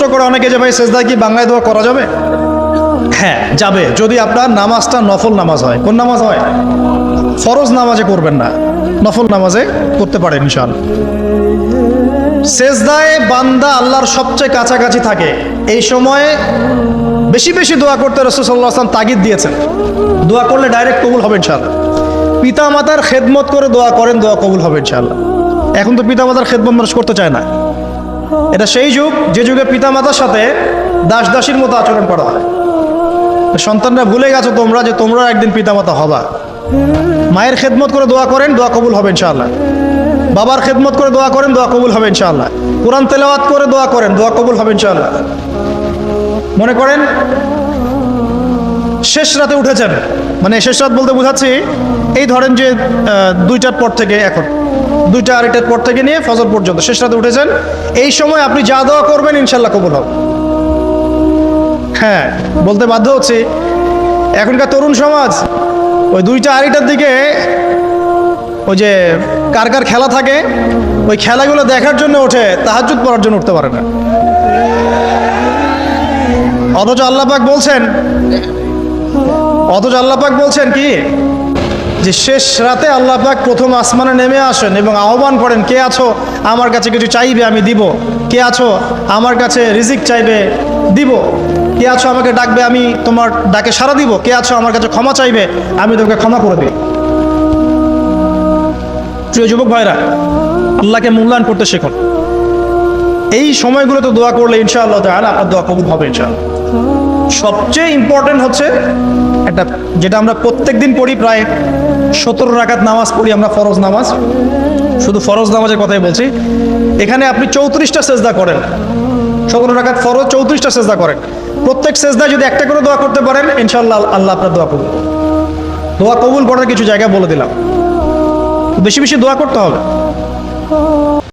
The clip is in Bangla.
প্রশ্ন করে অনেকে যে ভাই সেজদায় কি বাংলায় দোয়া করা যাবে? হ্যাঁ যাবে। যদি আপনার নামাজটা নফল নামাজ হয়, কোন নামাজ হয়? ফরজ নামাজে করবেন না, নফল নামাজে করতে পারেন ইনশাল্লাহ সেজদায় বান্দা আল্লাহর সবচেয়ে কাছাকাছি থাকে। এই সময়ে বেশি বেশি দোয়া করতে রসুল্লাহ আসলাম তাগিদ দিয়েছেন। দোয়া করলে ডাইরেক্ট কবুল হবে ইনশাল্লাহ পিতা মাতার খেদমত করে দোয়া করেন, দোয়া কবুল হবে ইনশাল্লাহ এখন তো পিতা মাতার খেদমত মানুষ করতে চায় না। এটা সেই যুগ, যে যুগে পিতা মাতার সাথে দাস দাসীর মতো আচরণ করা হয়। সন্তানরা ভুলে গেছো তোমরা যে তোমরা একদিন পিতা মাতা হবা। মায়ের খেদমত করে দোয়া করেন, দোয়া কবুল হবে ইনশাআল্লাহ। বাবার খেদমত করে দোয়া করেন, দোয়া কবুল হবে ইনশাআল্লাহ। কোরআন তেলাওয়াত করে দোয়া করেন, দোয়া কবুল হবে ইনশাআল্লাহ। মনে করেন? শেষ রাতে উঠেছেন। মানে শেষ রাত বলতে বোঝাচ্ছি, এই ধরেন যে দুইটার পর থেকে এখন। দুইটা আড়াইটার পর থেকে নিয়ে ফজর পর্যন্ত, শেষ রাতে উঠেছেন। এই সময় আপনি যা দোয়া করবেন ইনশাল্লাহ কবুল হবে। হ্যাঁ বলতে বাধ্য হচ্ছি। এখনকার তরুণ সমাজ, ওই দুইটা আড়াইটার দিকে ওই যে কার কার খেলা থাকে, ওই খেলাগুলো দেখার জন্য ওঠে তাহাজুদ পড়ার জন্য উঠতে পারে না। অথচ আল্লাপাক বলছেন, অথচ আল্লাপাক বলছেন কি? যে শেষ রাতে আল্লাপাক প্রথম আসমানে নেমে আসেন এবং আহ্বান করেন, কে আছো? আমার কাছে কিছু চাইবে, আমি দিব। কে আছো? আমার কাছে রিজিক চাইবে, দিব। কে আছো? আমাকে ডাকবে, আমি তোমার ডাকে সাড়া দিব। কে আছো? আমার কাছে ক্ষমা চাইবে, আমি তোমাকে ক্ষমা করে দিই প্রিয় যুবক ভাইরা, আল্লাহকে মূল্যায়ন করতে শেখুন। এই সময়গুলোতে দোয়া করলে ইনশাআল্লাহ তাহলে আপনার দোয়া কবুল হবে ইনশাআল্লাহ। সবচেয়ে ইম্পর্টেন্ট হচ্ছে একটা, যেটা আমরা প্রত্যেক দিন পড়ি প্রায় সতেরো রাকাত নামাজ পড়ি আমরা ফরজ নামাজ। শুধু ফরজ নামাজের কথাই বলছি। এখানে আপনি চৌত্রিশটা সেজদা করেন। সতেরো রাকাত ফরজ, চৌত্রিশটা সেজদা করেন। প্রত্যেক সেজদায় যদি একটা করে দোয়া করতে পারেন ইনশাল্লাহ আল্লাহ আপনার দোয়া কবুল। দোয়া কবুল করার কিছু জায়গা বলে দিলাম। বেশি বেশি দোয়া করতে হবে।